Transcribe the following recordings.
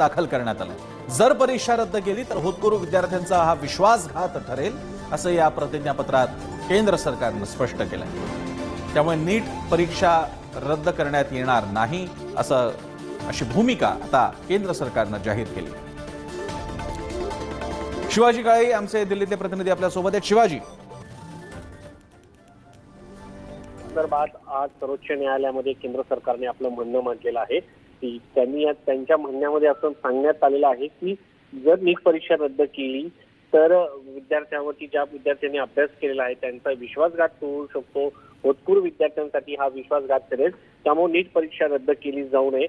दाखल करण्यात आलं. जर परीक्षा रद्द केली तर होतकरू विद्यार्थ्यांचा हा विश्वासघात ठरेल असं या प्रतिज्ञापत्रात केंद्र सरकारनं स्पष्ट केलं त्यामुळे नीट परीक्षा रद्द करण्यात येणार नाही असं अशी भूमिका आता केंद्र सरकारनं जाहीर केली. शिवाजी काळे आमचे दिल्लीतले प्रतिनिधी आपल्यासोबत आहेत. शिवाजी. संदर्भात आज सर्वोच्च न्यायालयामध्ये केंद्र सरकारने आपलं म्हणणं मांडलेलं आहे. की त्यांनी त्यांच्या म्हणण्यामध्ये असं सांगण्यात आलेलं आहे की जर नीट परीक्षा रद्द केली तर विद्यार्थ्यांवरती ज्या विद्यार्थ्यांनी अभ्यास केलेला आहे त्यांचा विश्वासघात होऊ शकतो. होतपूर विद्यार्थ्यांसाठी हा विश्वासघात करेल. त्यामुळे नीट परीक्षा रद्द केली जाऊ नये.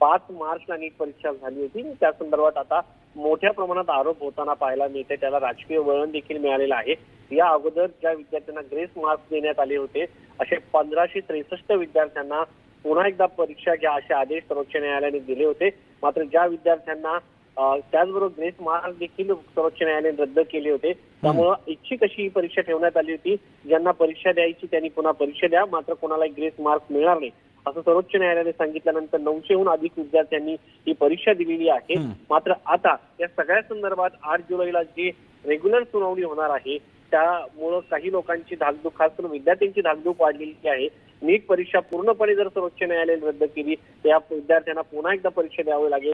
पाच मार्चला नीट परीक्षा झाली होती. त्या संदर्भात आता मोठ्या प्रमाणात आरोप होताना पाहायला मिळते त्याला राजकीय वळण देखील मिळालेलं आहे. या अगोदर ज्या विद्यार्थ्यांना ग्रेस मार्क्स देण्यात आले होते असे पंधराशे त्रेसष्ट विद्यार्थ्यांना पुन्हा एकदा परीक्षा घ्या असे आदेश सर्वोच्च न्यायालयाने दिले होते. मात्र ज्या विद्यार्थ्यांना त्याचबरोबर ग्रेस मार्क्स देखील सर्वोच्च न्यायालयाने रद्द केले होते त्यामुळं इच्छिक अशी ही परीक्षा ठेवण्यात आली होती. ज्यांना परीक्षा द्यायची त्यांनी पुन्हा परीक्षा द्या मात्र कोणाला ग्रेस मार्क्स मिळणार नाही. असं सर्वोच्च न्यायालयाने सांगितल्यानंतर नऊशेहून अधिक विद्यार्थ्यांनी ही परीक्षा दिलेली आहे. मात्र आता या सगळ्या संदर्भात आठ जुलैला जी रेग्युलर सुनावणी होणार आहे त्यामुळं काही लोकांची धाकधूक खास करून विद्यार्थ्यांची धाकधूक वाढलेली आहे. नीट परीक्षा पूर्णपणे जर सर्वोच्च न्यायालयाने रद्द केली तर या विद्यार्थ्यांना पुन्हा एकदा परीक्षा द्यावी लागेल.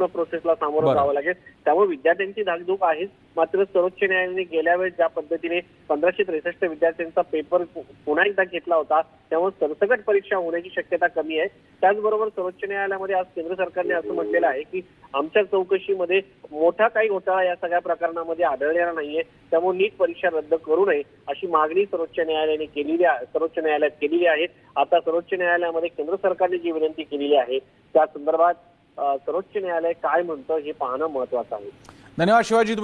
पूर्ण प्रोसेसला सामोरं. जावं लागेल. त्यामुळे विद्यार्थ्यांची धाकधूक आहेच. मात्र सर्वोच्च न्यायालयाने गेल्या वेळेस ज्या पद्धतीने पंधराशे त्रेसष्ट विद्यार्थ्यांचा पेपर पुन्हा एकदा घेतला होता त्यामुळे सरसकट परीक्षा होण्याची शक्यता कमी आहे. त्याचबरोबर सर्वोच्च न्यायालयामध्ये आज केंद्र सरकारने असं म्हटलेलं आहे की आमच्या चौकशीमध्ये मोठा काही घोटाळा या सगळ्या प्रकरणामध्ये आढळलेला नाहीये. त्यामुळे नीट परीक्षा रद्द करू नये अशी मागणी सर्वोच्च न्यायालयाने केलेली आहे सर्वोच्च न्यायालयात केलेली आहे. आता सर्वोच्च न्यायालयामध्ये केंद्र सरकारने जी विनंती केलेली आहे त्या संदर्भात सर्वोच्च न्यायालय काय म्हणतं हे पाहणं महत्वाचं आहे. धन्यवाद शिवाजी